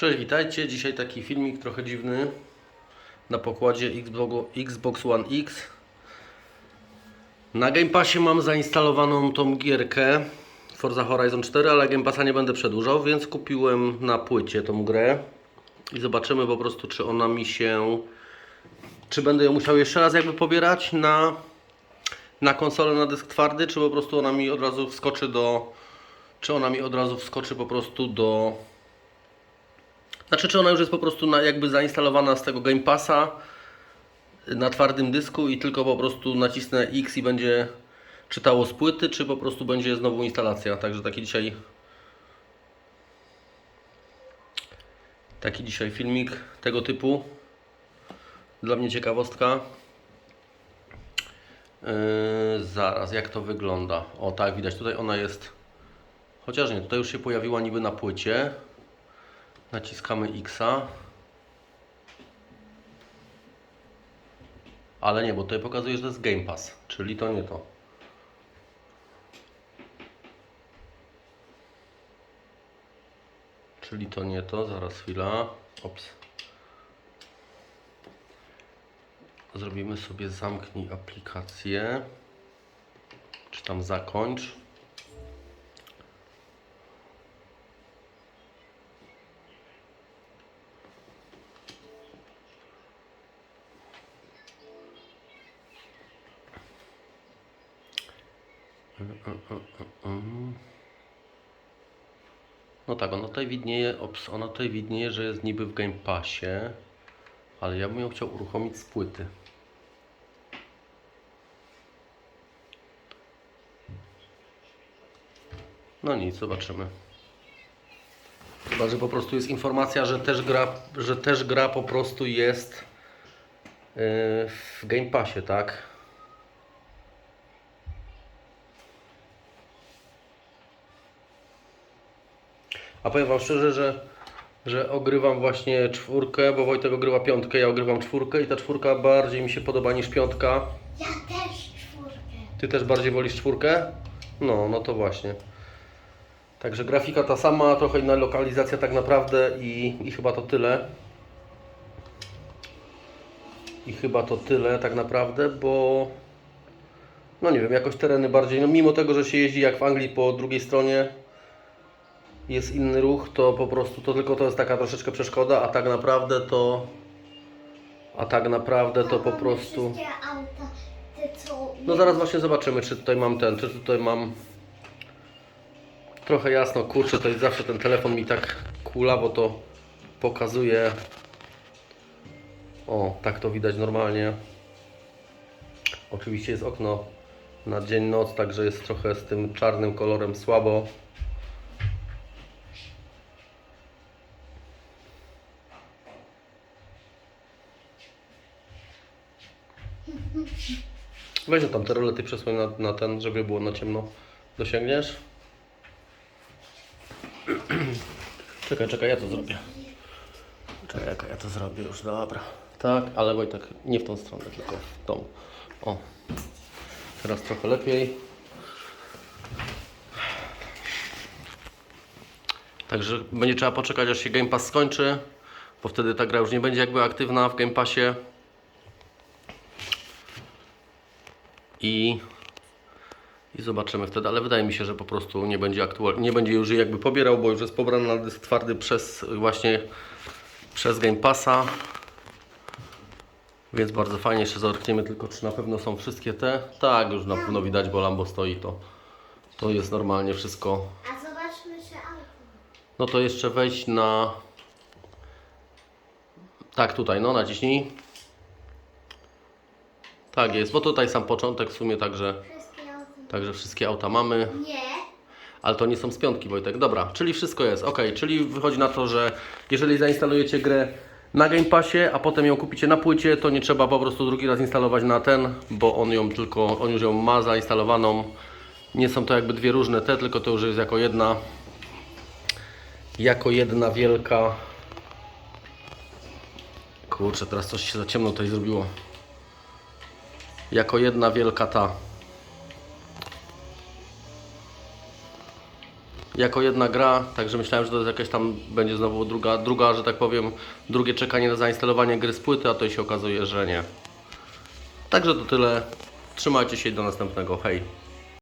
Cześć, witajcie. Dzisiaj taki filmik trochę dziwny na pokładzie Xbox, One X. Na Game Passie mam zainstalowaną tą gierkę Forza Horizon 4, ale Game Passa nie będę przedłużał, więc kupiłem na płycie tą grę i zobaczymy po prostu, czy ona mi się... Czy będę ją musiał jeszcze raz jakby pobierać na, na konsolę na dysk twardy, czy po prostu ona mi od razu wskoczy do... Czy ona mi od razu wskoczy po prostu do znaczy, czy ona już jest po prostu na, jakby zainstalowana z tego Game Passa na twardym dysku i tylko po prostu nacisnę X i będzie czytało z płyty, czy po prostu będzie znowu instalacja. Także taki dzisiaj taki dzisiaj filmik tego typu. Dla mnie ciekawostka. Yy, zaraz, jak to wygląda? O tak, widać, tutaj ona jest. Chociaż nie, tutaj już się pojawiła niby na płycie. Naciskamy X. Ale nie, bo tutaj pokazuje, że to jest Game Pass, czyli to nie to. Czyli to nie to, zaraz chwila. Ops. Zrobimy sobie zamknij aplikację. Czy tam zakończ. No tak, ona tutaj widnieje, ona tutaj widnieje, że jest niby w Game Passie, ale ja bym ją chciał uruchomić z płyty. No nic, zobaczymy. Chyba, że po prostu jest informacja, że też gra, że też gra po prostu jest yy, w Game Passie, tak? A powiem Wam szczerze, że, że ogrywam właśnie czwórkę, bo Wojtek ogrywa piątkę, ja ogrywam czwórkę i ta czwórka bardziej mi się podoba niż piątka. Ja też czwórkę. Ty też bardziej wolisz czwórkę? No, no to właśnie. Także grafika ta sama, trochę inna lokalizacja tak naprawdę i, i chyba to tyle. I chyba to tyle tak naprawdę, bo no nie wiem, jakoś tereny bardziej, no mimo tego, że się jeździ jak w Anglii po drugiej stronie jest inny ruch, to po prostu to tylko to jest taka troszeczkę przeszkoda, a tak naprawdę to a tak naprawdę to po prostu no zaraz właśnie zobaczymy, czy tutaj mam ten, czy tutaj mam trochę jasno, kurczę, to jest zawsze ten telefon mi tak kulawo to pokazuje. O, tak to widać normalnie. Oczywiście jest okno na dzień, noc, także jest trochę z tym czarnym kolorem słabo. Weź no tam te rolety przesłoń na, na ten, żeby było na ciemno. Dosięgniesz? Czekaj, czekaj, ja to zrobię. Czekaj, ja to zrobię już, dobra. Tak, ale Wojtek, nie w tą stronę, tylko w tą. O. Teraz trochę lepiej. Także będzie trzeba poczekać, aż się Game Pass skończy, bo wtedy ta gra już nie będzie jakby aktywna w Game Passie. I, i zobaczymy wtedy, ale wydaje mi się, że po prostu nie będzie aktualnie, nie będzie już jej jakby pobierał, bo już jest pobrany na dysk twardy przez właśnie przez Game Passa. Więc bardzo fajnie, jeszcze zerkniemy tylko czy na pewno są wszystkie te. Tak, już na pewno widać, bo Lambo stoi to. To jest normalnie wszystko. A zobaczmy się auto. No to jeszcze wejść na Tak, tutaj, no naciśnij. Tak jest, bo tutaj sam początek w sumie także Wszystkie auta. Także wszystkie auta mamy, Nie. ale to nie są z piątki Wojtek. Dobra, czyli wszystko jest. Ok, czyli wychodzi na to, że jeżeli zainstalujecie grę na Game Passie, a potem ją kupicie na płycie, to nie trzeba po prostu drugi raz instalować na ten, bo on ją tylko, on już ją ma zainstalowaną. Nie są to jakby dwie różne te, tylko to już jest jako jedna jako jedna wielka Kurczę, teraz coś się za ciemno tutaj zrobiło. Jako jedna wielka ta jako jedna gra, także myślałem, że to jest jakaś tam, będzie znowu druga, druga, że tak powiem, drugie czekanie na zainstalowanie gry z płyty, a to się okazuje, że nie. Także to tyle. Trzymajcie się i do następnego. Hej!